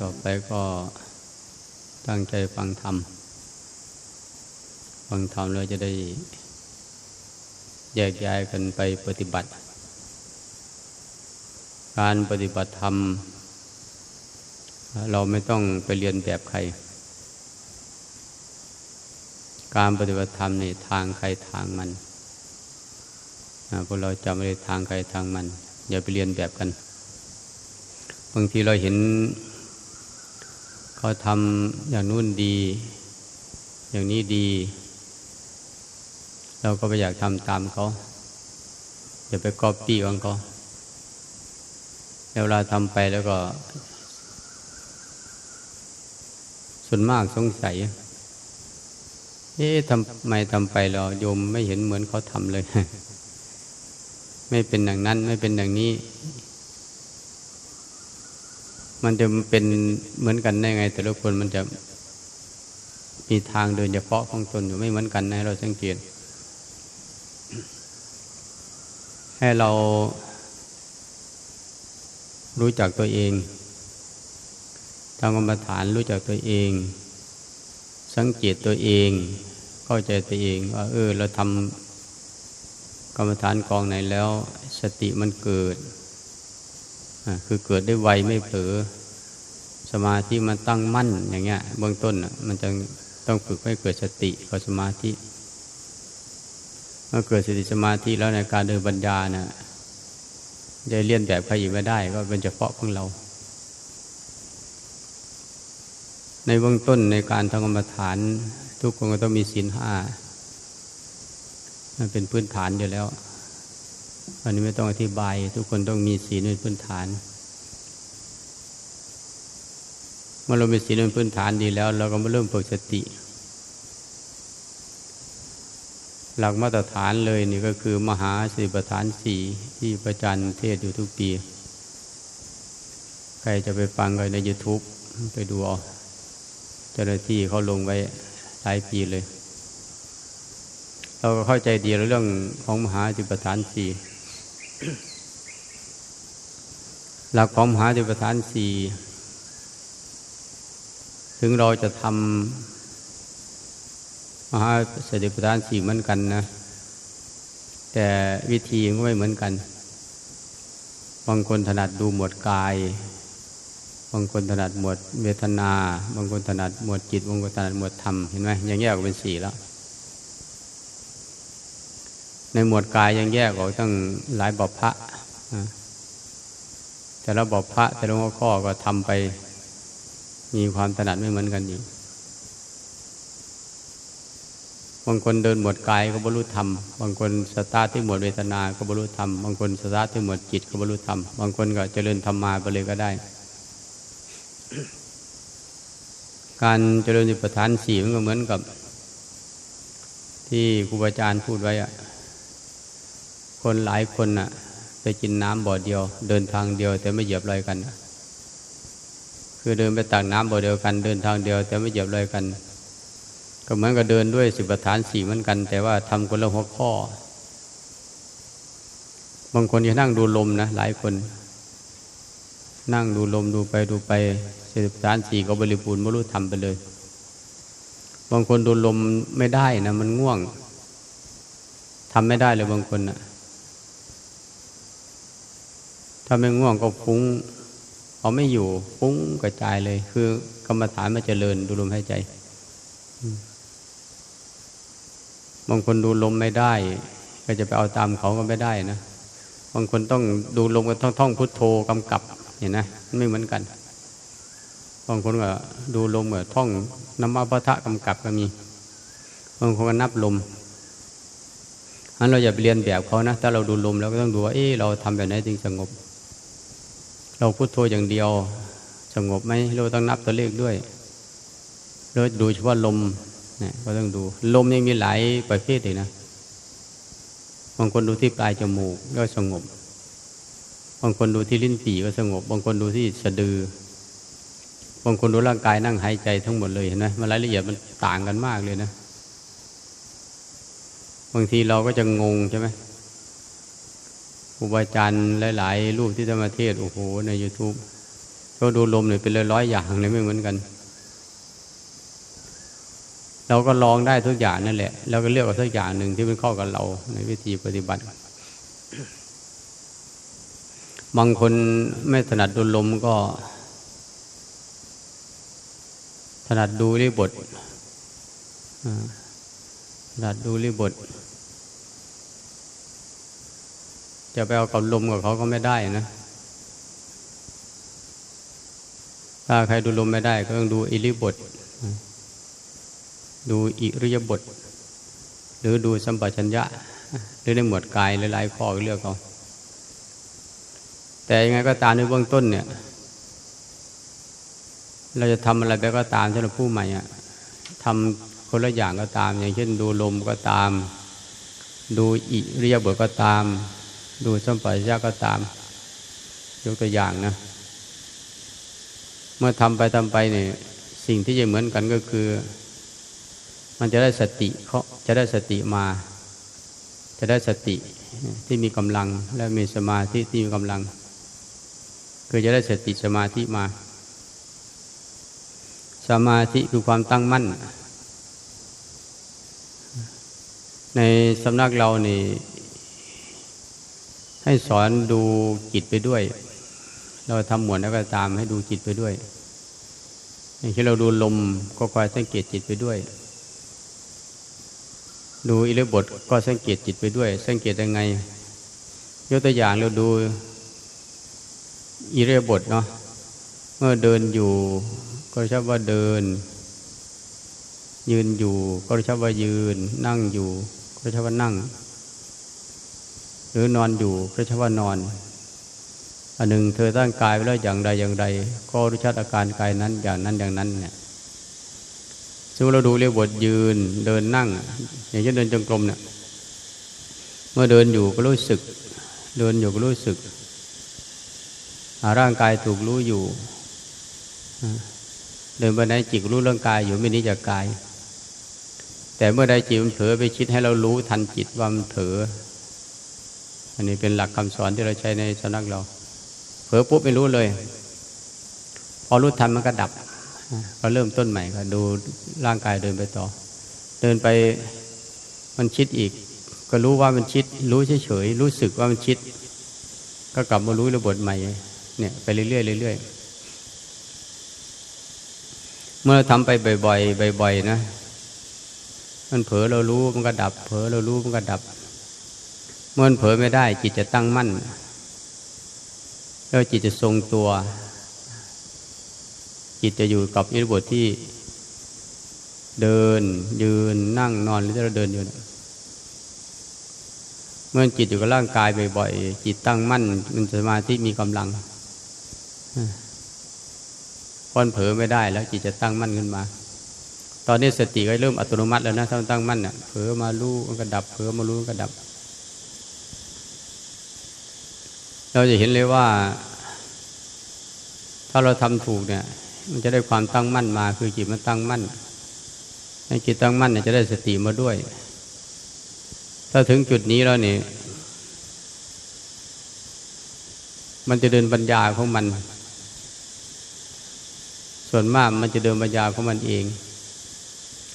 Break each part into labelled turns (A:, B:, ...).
A: ต่อไปก็ตั้งใจฟังธรรม ฟังธรรมแล้วจะได้แยกย้ายกันไปปฏิบัติ การปฏิบัติธรรม เราไม่ต้องไปเรียนแบบใคร การปฏิบัติธรรมนี่ทางใครทางมันพวกเราจำไม่ได้ทางใครทางมัน อย่าไปเรียนแบบกัน บางทีเราเห็น เขาทำอย่างนู้นดี อย่างนี้ดี เราก็ไปอยากทำตามเขาอย่าไปก๊อปปี้ของเขาเวลาทำไปแล้วก็ ส่วนมากสงสัย เอ๊ะทำไมทำไปเราโยมไม่เห็นเหมือนเขาทำเลย ไม่เป็นอย่างนั้นไม่เป็นอย่างนี้ มันจะเป็นเหมือนกันได้ไง แต่ละคนมันจะมีทางเดินเฉพาะของตนอยู่ไม่เหมือนกันนะเราสังเกต ให้เรารู้จักตัวเองทำกรรมฐานรู้จักตัวเอง สังเกตตัวเอง เข้าใจตัวเองว่าเออเราทำกรรมฐานกองไหนแล้ว สติมันเกิด คือเกิดได้ไวไม่เผลอสมาธิมันตั้งมั่นอย่างเงี้ย เบื้องต้นมันจะต้องฝึกให้เกิดสติกับสมาธิเมื่อเกิดสติสมาธิแล้วในการเดินปัญญาเนะ่ยจะเลี่ยนแบบใครอีกไม่ได้ ก็เป็นเฉพาะของเรา ในเบื้องต้นในการทำกรรมฐาน ทุกคนก็ต้องมีศีลห้ามันเป็นพื้นฐานอยู่แล้ว อันนี้ไม่ต้องอธิบาย ทุกคนต้องมีศีลเป็นพื้นฐาน เมื่อเรามีศีลเป็นพื้นฐานดีแล้ว เราก็มาเริ่มฝึกสติ หลักมาตรฐานเลยนี่ก็คือมหาสิปฐานสี่ที่ประจันเทศอยู่ทุกปี ใครจะไปฟังกันใน YouTube ไปดูเอาเจ้าหน้าที่เขาลงไว้หลายปีเลย เราก็เข้าใจดีเรื่องของมหาสิปฐานสี่ หลักของมหาธิปทานสี่ถึงเราจะทำมหาสติปัฏฐานสี่เหมือนกันนะ แต่วิธีก็ไม่เหมือนกัน บางคนถนัดดูหมวดกาย บางคนถนัดหมวดเวทนา บางคนถนัดหมวดจิต บางคนถนัดหมวดธรรม เห็นไหมยังแยกออกเป็นสี่แล้ว ในหมวดกายยังแยกออกตั้งหลายบพระแต่ละบพระแต่ละหัวข้อก็ทำไป มีความถนัดไม่เหมือนกันอีกบางคนเดินหมวดกายก็บรรลุธรรม บางคนสตาร์ที่หมวดเวทนา ก็บรรลุธรรม บางคนสตาร์ที่หมวดจิตก็บรรลุธรรม บางคนก็เจริญธรรมมาไปเลยก็ได้ การเจริญสิปฐานสี่มันก็เหมือนกับ ที่ครูบาอาจารย์พูดไว้อะ คนหลายคนน่ะ ไปกินน้ำบ่อเดียว เดินทางเดียว แต่ไม่เหยียบรอยกัน คือเดินไปตักน้ำบ่อเดียวกัน เดินทางเดียว แต่ไม่เหยียบรอยกัน ก็เหมือนกับเดินด้วยสิบประธานสี่เหมือนกัน แต่ว่าทำคนละหัวข้อ บางคนจะนั่งดูลมนะหลายคน นั่งดูลมดูไปดูไปสิบประธานสี่ก็บริบูรณ์ไม่รู้ทำไปเลย บางคนดูลมไม่ได้นะมันง่วงทำไม่ได้เลยบางคนนะ ถ้าไม่ง่วงก็ฟุ้งเอาไม่อยู่ฟุ้งกระจายเลย คือกรรมฐานมาเจริญดูลมหายใจบางคนดูลมไม่ได้ ก็จะไปเอาตามเขาก็ไม่ได้นะบางคนต้องดูลมก็ต้องท่องพุทโธกำกับเห็นนะไม่เหมือนกันบางคนก็ดูลมเหมือนท่องน้ำมาพะทะกำกับก็มีบางคนก็นับลมอันเราอย่าไปเรียนแบบเขานะถ้าเราดูลมเราก็ต้องดูว่าเออเราทำแบบไหนจึงสงบ เราพุโทโธอย่างเดียว สงบไหมเราต้องนับตัวเลขด้วยเราดูเฉพาะลมเนี่ยก็ต้องดู ลมยังมีหลายประเภทเลยนะบางคนดูที่ปลายจมูกก็สงบ บางคนดูที่ลิ้นปี่ก็สงบ บางคนดูที่สะดือบางคนดูร่างกายนั่งหายใจทั้งหมดเลยเห็นไหมมันรายละเอียดมันต่างกันมากเลยนะ บางทีเราก็จะงงใช่ไหม รูบาอาจารย์หลาย ๆ รูปที่ธรรมเทศโอ้โห ใน YouTube ก็ดูลมเนี่ยเป็นร้อยๆอย่างเลยไม่เหมือนกัน เราก็ลองได้ทุกอย่างนั่นแหละแล้วก็เลือกเอาทุกอย่างหนึ่งที่มันเข้ากับเราในวิธีปฏิบัติบางคนไม่ถนัดดูลมก็ ถนัดดูรีบทถนัดดูรีบท จะไปเอากับลมกับเขาก็ไม่ได้นะ ถ้าใครดูลมไม่ได้ ก็ต้องดูอิริบท ดูอิริยาบท หรือดูสัมปชัญญะ หรือในหมวดกายหลายๆข้อก็เลือกเอาแต่ยังไงก็ตามในเบื้องต้นเนี่ย เราจะทำอะไรไปก็ตามสำหรับผู้ใหม่อะทำคนละอย่างก็ตาม อย่างเช่นดูลมก็ตาม ดูอิริยาบถก็ตาม ดูสัมปชัญญะก็ตาม ยกตัวอย่างนะ เมื่อทำไปทำไปเนี่ยสิ่งที่จะเหมือนกันก็คือ มันจะได้สติเขาจะได้สติมา จะได้สติที่มีกำลังและมีสมาธิที่มีกำลัง คือจะได้สติสมาธิมา สมาธิคือความตั้งมั่น ในสำนักเรานี่ ให้สอนดูจิตไปด้วย เราทำหมวดแล้วก็ตามให้ดูจิตไปด้วยอย่างที่เราดูลมก็คอยสังเกตจิตไปด้วย ดูอิริบทก็สังเกตจิตไปด้วย สังเกตยังไง ยกตัวอย่างเราดูอิริยบทเนาะเมื่อเดินอยู่ก็ชอบว่าเดิน ยืนอยู่ก็ชอบว่ายืน นั่งอยู่ก็ชอบว่านั่ง หรือนอนอยู่ก็ชว่านอน อันหนึ่งเธอตั้งกายไว้แล้วอย่างใดอย่างใด ก็รู้ชัดอาการกายนั้นอย่างนั้นอย่างนั้นเนี่ยสมมติเราดูเรียกบทยืนเดินนั่ง อย่างเช่นเดินจงกรมเนี่ยเมื่อเดินอยู่ก็รู้สึก เดินอยู่ก็รู้สึกร่างกายถูกรู้อยู่เดินไปไหนจิตรู้เรื่องกายอยู่ไม่นี้จากกาย แต่เมื่อใดจิตมันเผลอไปคิดให้เรารู้ทันจิตว่ามันเผลอ อันนี้เป็นหลักคำสอนที่เราใช้ในสำนักเรา เผลอปุ๊บไม่รู้เลย พอรู้ทันมันก็ดับก็เริ่มต้นใหม่ก็ดูร่างกายเดินไปต่อ เดินไปมันคิดอีก ก็รู้ว่ามันคิด รู้เฉยๆรู้สึกว่ามันคิด ก็กลับมารู้ระบบใหม่ เนี่ยไปเรื่อยๆเรื่อยๆเมื่อทำไปบ่อยๆบ่อยๆนะ มันเผลอเรารู้มันก็ดับ เผลอเรารู้มันก็ดับ เมื่อเผลอไม่ได้ จิตจะตั้งมั่น แล้วจิตจะทรงตัว จิตจะอยู่กับอิริบทที่เดิน ยืนนั่งนอนหรือเราเดินอยู่นเมื่อจิตอยู่กับร่างกายบ่อยๆจิตตั้งมั่น มันสมาธิมีกำลังพอนเผลอไม่ได้แล้วจิตจะตั้งมั่นขึ้นมา ตอนนี้สติก็เริ่มอัตโนมัติแล้วนะถ้านตั้งมั่นเนี่ยเผลอมารู้มันก็ดับเผลอมารู้มันก็ดับ เราจะเห็นเลยว่า ถ้าเราทำถูกเนี่ย มันจะได้ความตั้งมั่นมา คือจิตมันตั้งมั่นในจิตตั้งมั่นเนี่ยจะได้สติมาด้วย ถ้าถึงจุดนี้แล้วเนี่ยมันจะเดินปัญญาของมัน ส่วนมากมันจะเดินปัญญาของมันเอง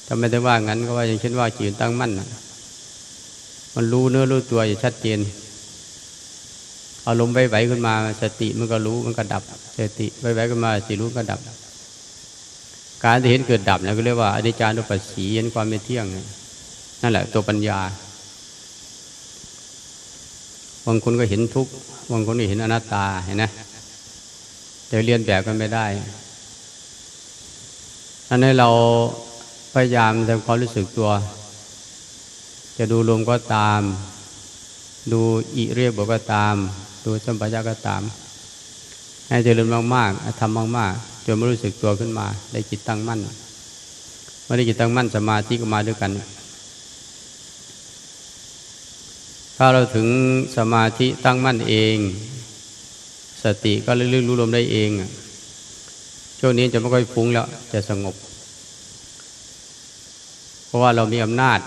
A: ถ้าไม่ได้ว่างั้นก็ว่าอย่างเช่นว่าจิตตั้งมั่น มันรู้เนื้อรู้ตัวอย่างชัดเจน อารมณ์ไหวๆขึ้นมาสติมันก็รู้มันก็ดับ สติไหวๆขึ้นมาสติรู้ก็ดับ การที่เห็นเกิดดับนะก็เรียกว่าอนิจจานุปัสสีเห็นความไม่เที่ยง นั่นแหละตัวปัญญาบางคนก็เห็นทุกข์บางคนก็เห็นอนัตตาเห็นไหมแต่เรียนแบบกันไม่ได้อันนี้เราพยายามทำความรู้สึกตัว จะดูลมก็ตาม ดูอิเรียบก็ตาม ดูสัมปชัญญะก็ตาม ให้เจริญมากๆทำมากๆจนไม่รู้สึกตัวขึ้นมา ได้จิตตั้งมั่นเมื่อได้จิตตั้งมั่นสมาธิก็มาด้วยกัน ถ้าเราถึงสมาธิตั้งมั่นเอง สติก็เรื่อยๆรู้ลมได้เองช่วงนี้จะไม่ค่อยฟุ้งแล้วจะสงบ เพราะว่าเรามีอำนาจ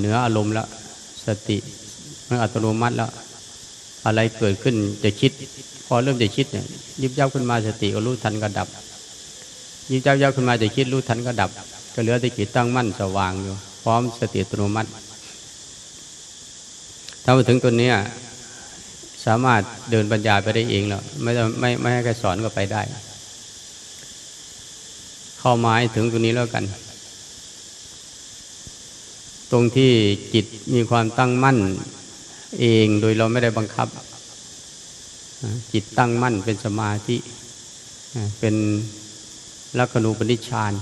A: เหนืออารมณ์แล้ว สติมันอัตโนมัติแล้ว อะไรเกิดขึ้นจะคิด พอเริ่มจะคิดเนี่ยยิบยับขึ้นมาสติก็รู้ทันก็ดับ ยิบยับยับขึ้นมาจะคิดรู้ทันก็ดับ ก็เหลือแต่จิตตั้งมั่นสว่างอยู่ พร้อมสติอัตโนมัติ ถ้ามาถึงตัวนี้สามารถเดินปัญญาไปได้เองแล้วไม่ต้องไม่ไม่ให้ใครสอนก็ไปได้ เข้ามาถึงตรงนี้แล้วกัน ตรงที่จิตมีความตั้งมั่น เองโดยเราไม่ได้บังคับ จิตตั้งมั่นเป็นสมาธิ เป็นลักขณูปนิชฌาน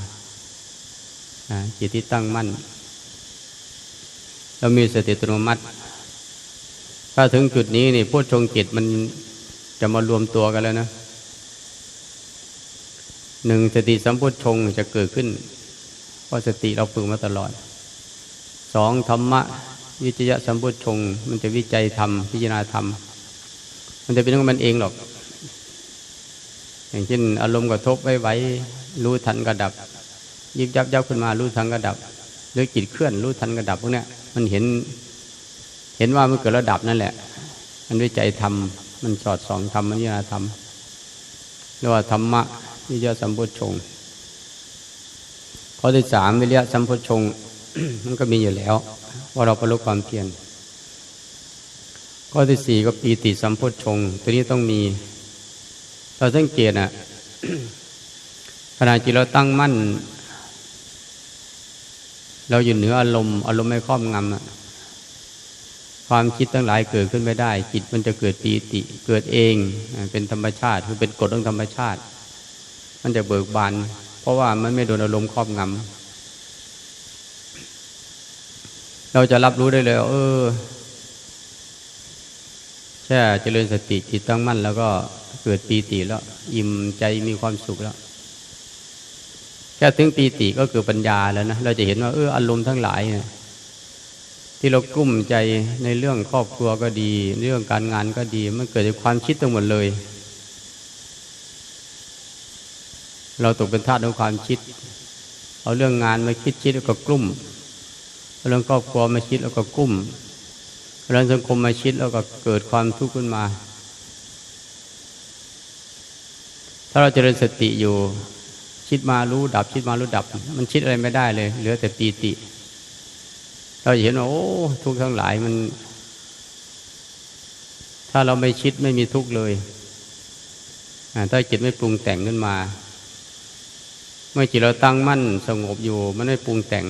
A: จิตที่ตั้งมั่น เรามีสติอัตโนมัติ ถ้าถึงจุดนี้นี่พุทชงจิตมันจะมารวมตัวกันแล้วนะหนึ่งสติสัมพุทชงจะเกิดขึ้น เพราะสติเราฝึกมาตลอดสองธรรมะ วิจยะสัมพุทชง มันจะวิจัยธรรมพิจารณาธรรม มันจะเป็นของมันเองหรอก อย่างเช่น อารมณ์กระทบไว้ไว้รู้ทันกระดับ ยิบยับยับขึ้นมารู้ทันกระดับ หรือจิตเคลื่อนรู้ทันกระดับพวกนี้มันเห็น เห็นว่ามันเกิดระดับนั่นแหละ มันวิจัยธรรม มันสอดส่องธรรมพิจารณาธรรมเรียกว่าธรรมะวิจยะสัมพุทชงข้อที่สามวิริยะสัมพุทชง มันก็มีอยู่แล้ว ว่าเราประลุความเพียรข้อที่สี่ก็ปีติสัมพุทชงตัวนี้ต้องมี เราสังเกตนะขณะที่เราตั้งมั่น เราอยู่เหนืออารมณ์อารมณ์ไม่ครอบงำนะความคิดทั้งหลายเกิดขึ้นไม่ได้ จิตมันจะเกิดปีติ เกิดเองเป็นธรรมชาติคือเป็นกฎของธรรมชาติ มันจะเบิกบานเพราะว่ามันไม่โดนอารมณ์ครอบงำ เราจะรับรู้ได้เลยเออแค่เจริญสติจิตตั้งมั่น แล้วก็เกิดปีติแล้ว อิ่มใจมีความสุขแล้ว แค่ถึงปีติก็เกิดปัญญาแล้วนะเราจะเห็นว่าเอออารมณ์ทั้งหลายเนี่ยที่เรากุ้มใจในเรื่องครอบครัวก็ดี เรื่องการงานก็ดี มันเกิดจากความคิดทั้งหมดเลย เราตกเป็นทาสของความคิด เอาเรื่องงานมาคิดคิดแล้วก็กลุ่ม เอาเรื่องครอบครัวมาคิดแล้วก็กลุ่มเรื่องสังคมมาคิดแล้วก็เกิดความทุกข์ขึ้นมา ถ้าเราเจริญสติอยู่ คิดมารู้ดับ คิดมารู้ดับ มันคิดอะไรไม่ได้เลย เหลือแต่ปีติ เราเห็นว่าโอ้ทุกข์ทั้งหลายมัน ถ้าเราไม่คิดไม่มีทุกข์เลยถ้าจิตไม่ปรุงแต่งขึ้นมา เมื่อจิตเราตั้งมั่นสงบอยู่ มันไม่ปรุงแต่ง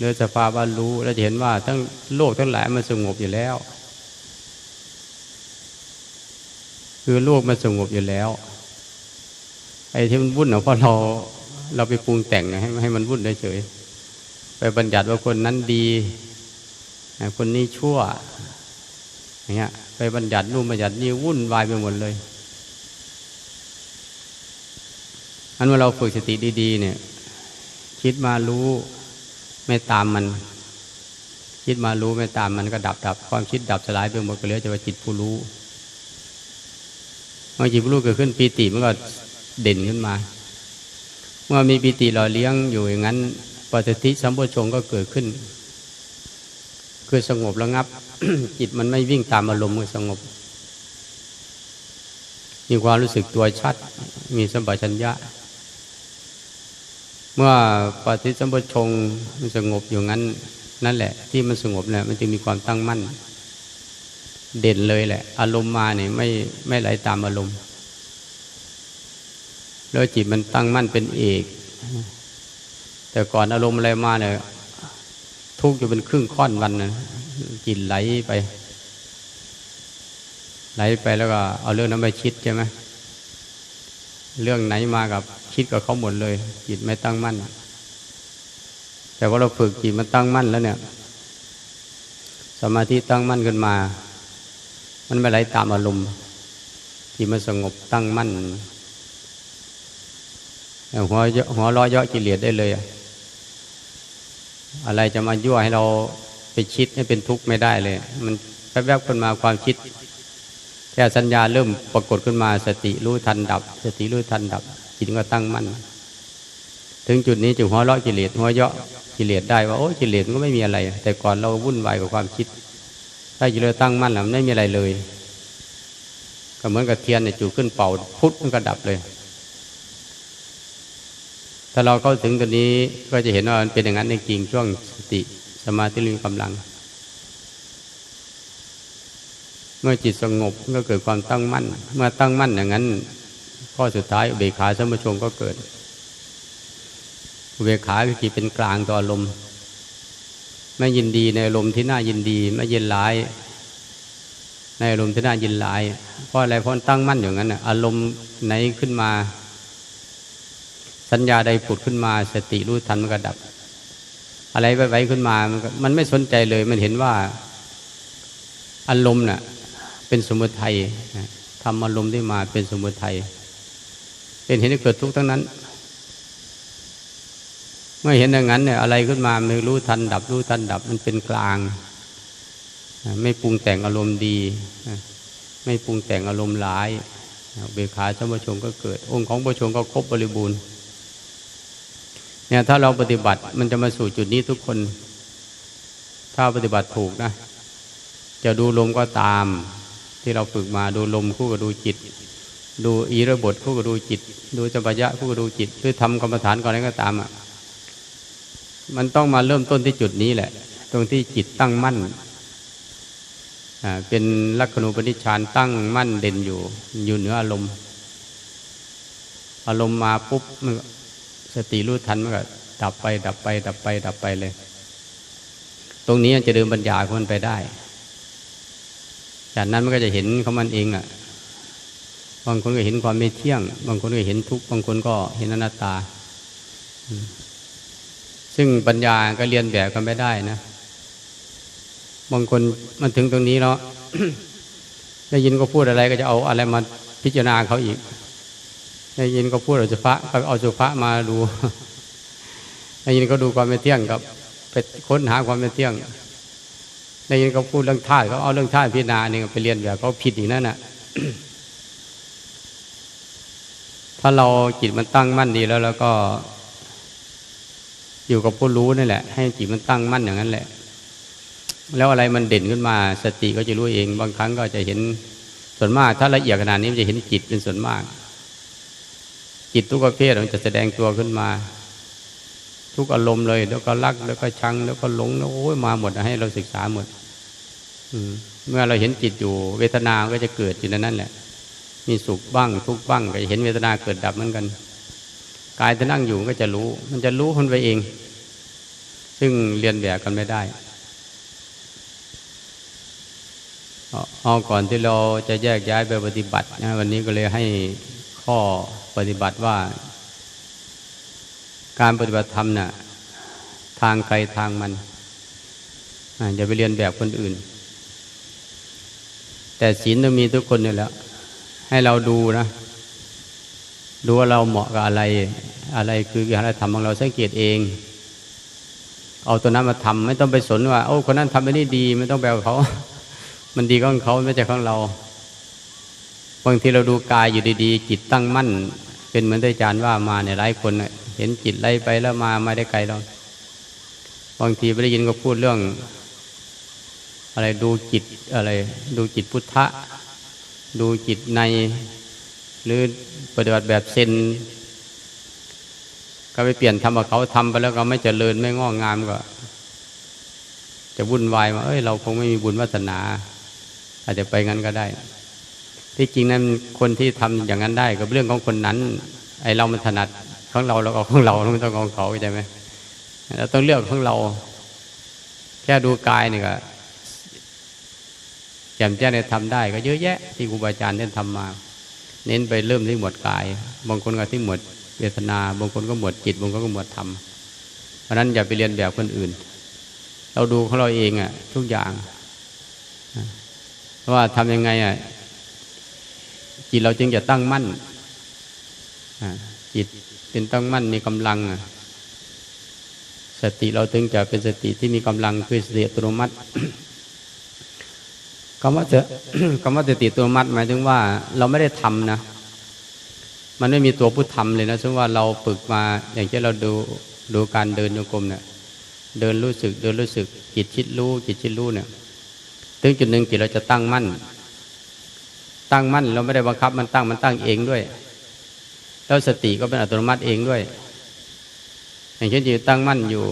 A: เนื้อสภาวะรู้เราจะเห็นว่าทั้งโลกทั้งหลายมันสงบอยู่แล้ว คือโลกมันสงบอยู่แล้ว ไอ้ที่มันวุ่นเพราะเราเราไปปรุงแต่งให้ให้มันวุ่นเฉยไปบัญญัติว่าคนนั้นดีคนนี้ชั่วอย่างเงี้ยไปบัญญัตินู่นบัญญัตินี่วุ่นวายไปหมดเลยอันว่าเราฝึกสติดี ๆ เนี่ย คิดมารู้ ไม่ตามมัน คิดมารู้ไม่ตามมันก็ดับดับความคิดดับสลายไปหมดก็เหลือจะว่าจิตผู้รู้เมื่อจิตผู้รู้เกิดขึ้นปีติมันก็เด่นขึ้นมา เมื่อมีปีติหล่อเลี้ยงอยู่อย่างนั้นปฏิทิสัมโพชงก็เกิดขึ้น คือสงบระงับ จิตมันไม่วิ่งตามอารมณ์มันสงบ มีความรู้สึกตัวชัด มีสัมปชัญญะ เมื่อปฏิสัมพชงมันสงบอยู่งั้น นั่นแหละ ที่มันสงบเนี่ยมันจึงมีความตั้งมั่น เด่นเลยแหละ อารมณ์มาเนี่ยไม่ไม่ไหลตามอารมณ์แล้วจิตมันตั้งมั่นเป็นเอก แต่ก่อนอารมณ์อะไรมาเนี่ยทุกอยู่เป็นครึ่งค่อนวันนะจิตไหลไป ไหลไปแล้วก็เอาเรื่องนั้นไปคิดใช่ไหม เรื่องไหนมากับคิดกับเขาหมดเลย จิตไม่ตั้งมั่น แต่ว่าเราฝึกจิตมันตั้งมั่นแล้วเนี่ย สมาธิตั้งมั่นขึ้นมา มันไม่ไหลตามอารมณ์ที่มันสงบตั้งมั่นหัวหัวล้อเยาะกิเลสได้เลยอะไรจะมายั่วให้เราไปคิดให้เป็นทุกข์ไม่ได้เลย มันแวบๆขึ้นมาความคิด แค่สัญญาเริ่มปรากฏขึ้นมาสติรู้ทันดับ สติรู้ทันดับ จิตก็ตั้งมั่น ถึงจุดนี้จึงหัวเราะกิเลสหัวเยาะกิเลสได้ว่าโอ้กิเลสก็ไม่มีอะไร แต่ก่อนเราวุ่นวายกับความคิด ถ้าอยู่เลยตั้งมั่นแล้วไม่มีอะไรเลย ก็เหมือนกับเทียนเนี่ยจุขึ้นเป่าพุทธมันก็ดับเลย ถ้าเราเข้าถึงตัวนี้ก็จะเห็นว่ามันเป็นอย่างนั้นจริงช่วงสติสมาธิมีกำลัง เมื่อจิตสงบก็เกิดความตั้งมั่น เมื่อตั้งมั่นอย่างนั้น ข้อสุดท้ายอุเบกขาสมชงก็เกิดอุเบกขาคือจิตเป็นกลางต่ออารมณ์ไม่ยินดีในอารมณ์ที่น่ายินดี ไม่ยินร้าย ในอารมณ์ที่น่ายินร้ายเพราะอะไรเพราะตั้งมั่นอย่างนั้นอารมณ์ไหนขึ้นมา สัญญาใดผุดขึ้นมา สติรู้ทันมันก็ดับ อะไรไปๆขึ้นมา มันไม่สนใจเลย มันเห็นว่าอารมณ์น่ะ เป็นสมุทัยทำอารมณ์ที่มาเป็นสมุทัยเป็นเห็นเกิดทุกข์ทั้งนั้น เมื่อเห็นอย่างนั้นเนี่ยอะไรขึ้นมาไม่รู้ทันดับ รู้ทันดับมันเป็นกลาง ไม่ปรุงแต่งอารมณ์ดี ไม่ปรุงแต่งอารมณ์ร้ายเบขาสมชงก็เกิด องค์ของประชงก็ครบบริบูรณ์เนี่ยถ้าเราปฏิบัติมันจะมาสู่จุดนี้ทุกคน ถ้าปฏิบัติถูกนะ จะดูลมก็ตาม ที่เราฝึกมาดูลมคู่กับดูจิต ดูอีระบทคู่กับดูจิต ดูจัมปยะคู่กับดูจิตหรือทำกรรมฐานก่อนนั้นก็ตามอะมันต้องมาเริ่มต้นที่จุดนี้แหละ ตรงที่จิตตั้งมั่นอ่าเป็นลักขณูปนิชานตั้งมั่นเด่นอยู่ อยู่เหนืออารมณ์ อารมณ์มาปุ๊บมันสติรู้ทันมันก็ดับไป ดับไป ดับไป ดับไปเลย ตรงนี้จะเดินปัญญาของมันไปได้ จากนั้นมันก็จะเห็นของมันเองอะ บางคนก็เห็นความไม่เที่ยง บางคนก็เห็นทุกข์ บางคนก็เห็นอนัตตา ซึ่งปัญญาก็เรียนแบบกันไม่ได้นะ บางคนมันถึงตรงนี้แล้วได้ยินก็พูดอะไรก็จะเอาอะไรมาพิจารณาเขาอีก ได้ยินก็พูดเอาสุภะก็เอาสุภะมาดู ได้ยินก็ดูความไม่เที่ยงกับไปค้นหาความไม่เที่ยง ได้ยินเขาพูดเรื่องธาตุเขาเอาเรื่องธาตุพิจารณาเนี่ยไปเรียนแบบเขาผิดอีกนั่นน่ะถ้าเราจิตมันตั้งมั่นดีแล้วแล้วก็ อยู่กับผู้รู้นี่แหละ ให้จิตมันตั้งมั่นอย่างนั้นแหละ แล้วอะไรมันเด่นขึ้นมา สติก็จะรู้เอง บางครั้งก็จะเห็นส่วนมาก ถ้าละเอียดขนาดนี้มันจะเห็นจิตเป็นส่วนมาก จิตทุกประเภทมันจะแสดงตัวขึ้นมา ทุกอารมณ์เลยแล้วก็รักแล้วก็ชังแล้วก็หลงแล้วโอ้ยมาหมดให้เราศึกษาหมดเมื่อเราเห็นจิตอยู่ เวทนาก็จะเกิดอยู่ในนั้นแหละ มีสุขบ้างทุกบ้างก็เห็นเวทนาเกิดดับเหมือนกันกายจะนั่งอยู่ก็จะรู้ มันจะรู้คนไปเอง ซึ่งเรียนแบบกันไม่ได้เอาก่อนที่เราจะแยกย้ายไปปฏิบัตินะวันนี้ก็เลยให้ข้อปฏิบัติว่า การปฏิบัติธรรมนะ่ะทางใครทางมันอย่าไปเรียนแบบคนอื่น แต่ศีลต้องมีทุกคนนี่แหละให้เราดูนะ ดูว่าเราเหมาะกับอะไร อะไรคือการทำของเราสังเกตเอง เอาตัวนั้นมาทำไม่ต้องไปสนว่า โอ้คนนั้นทำไม่ได้ดี ไม่ต้องแปลเขา มันดีของเขาไม่ใช่ของเราบางทีเราดูกายอยู่ดีๆจิตตั้งมั่น เป็นเหมือนที่อาจารย์ว่ามาเนี่ยหลายคนเห็นจิตไล่ไปแล้วมาไม่ได้ไกลเราบางทีไม่ได้ยินก็พูดเรื่อง อะไรดูจิตอะไร ดูจิตพุทธะ ดูจิตใน หรือปฏิบัติแบบเซนก็ไปเปลี่ยนทำกับเขาทำไปแล้วก็ไม่เจริญไม่งอกงามก็ จะวุ่นวายว่าเอ้ยเราคงไม่มีบุญวาสนา อาจจะไปงั้นก็ได้ ที่จริงนั้นคนที่ทำอย่างนั้นได้กับเรื่องของคนนั้น ไอเรามันถนัด ของเราเราเอาของเราไม่ต้องของเขาใช่ไหมเราต้องเลือกของเรา แค่ดูกายนี่ก็แจ่มแจ้งในทำได้ ก็เยอะแยะที่ครูบาอาจารย์เน้นทำมา เน้นไปเริ่มที่หมวดกาย บางคนก็ที่หมวดเวทนา บางคนก็หมวดจิต บางคนก็หมวดธรรม เพราะนั้นอย่าไปเรียนแบบคนอื่น เราดูของเราเองอะ่ะ ทุกอย่างว่าทำยังไงอะจิตเราจึงจะตั้งมั่นจิต เป็นตั้งมั่นมีกำลัง สติเราถึงจะเป็นสติที่มีกำลังคือสติอัตโนมัติคำว่าจะคำว่าสติอัตโนมัติหมายถึงว่า เราไม่ได้ทำนะ มันไม่มีตัวผู้ทำเลยนะซึ่งว่าเราฝึกมาอย่างเช่นเราดูดูการเดินโยกรมเนี่ยเดินรู้สึกเดินรู้สึกจิตคิดรู้จิตคิดรู้เนี่ยถึงจุดหนึ่งจิตเราจะตั้งมั่น ตั้งมั่นเราไม่ได้บังคับมันตั้งมันตั้งเองด้วย แล้วสติก็เป็นอัตโนมัติเองด้วย อย่างเช่นจิตตั้งมั่นอยู่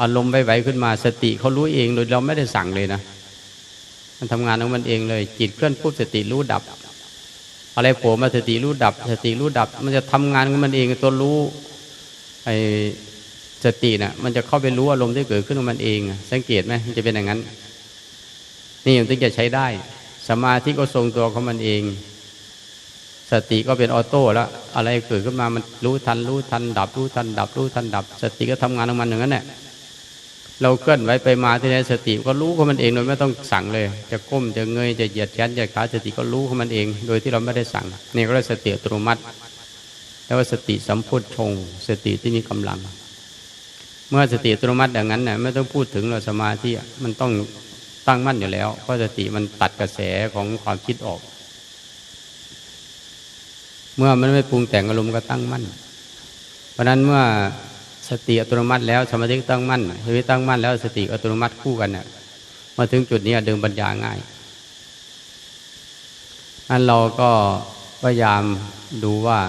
A: อารมณ์ไหวๆขึ้นมาสติเขารู้เองโดยเราไม่ได้สั่งเลยนะ มันทำงานของมันเองเลย จิตเคลื่อนปุ๊บสติรู้ดับ อะไรโผล่มาสติรู้ดับ สติรู้ดับ มันจะทำงานของมันเองตัวรู้ไอสตินะ่ะมันจะเข้าไปรู้อารมณ์ที่เกิดขึ้นของมันเอง สังเกตไหมมันจะเป็นอย่างนั้น นี่มันถึงจะใช้ได้ สมาธิก็ทรงตัวของมันเอง สติก็เป็นออโต้แล้วอะไรเกิดขึ้นมามันรู้ทันรู้ทันดับรู้ทันดับรู้ทันดับ สติก็ทำงานของมันอย่างนั้นแหละเราเคลื่อนไหวไปมาที่ไหนสติก็รู้ของมันเองโดยไม่ต้องสั่งเลย จะก้มจะเงยจะเหยียดแขนจะขาสติก็รู้ของมันเอง โดยที่เราไม่ได้สั่งนี่ก็เรียกสติอัตโนมัติแล้วว่าสติสัมพุทธชง สติที่มีกำลัง เมื่อสติอัตโนมัติอย่างนั้นเนี่ยไม่ต้องพูดถึงเราสมาธิมันต้องตั้งมั่นอยู่แล้วเพราะสติมันตัดกระแสของความคิดออก เมื่อมันไม่ปรุงแต่งอารมณ์ก็ตั้งมั่น เพราะนั้นเมื่อสติอัตโนมัติแล้วสมาธิตั้งมั่นสมาธิตั้งมั่นแล้วสติอัตโนมัติคู่กันเนี่ยมาถึงจุดนี้เดิมปัญญาง่ายอันเราก็พยายามดูว่า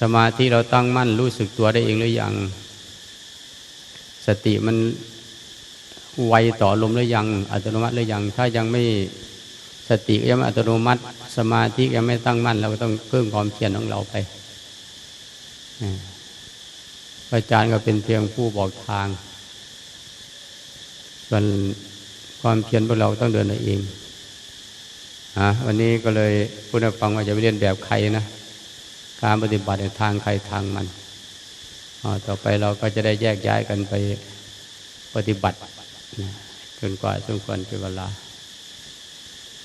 A: สมาธิเราตั้งมั่นรู้สึกตัวได้เองหรือยัง สติมันไวต่อลมหรือยัง อัตโนมัติหรือยัง ถ้ายังไม่ สติยังไม่อัตโนมัติ สมาธิยังไม่ตั้งมั่น เราก็ต้องเพิ่มความเพียรของเราไปอาจารย์ก็เป็นเพียงผู้บอกทาง ส่วนความเพียรพวกเราต้องเดินเองอะวันนี้ก็เลยพูดให้ฟังว่าจะไปเรียนแบบใครนะ การปฏิบัติในทางใครทางมันต่อไปเราก็จะได้แยกย้ายกันไปปฏิบัติจนกว่าสมควรเป็นเวลา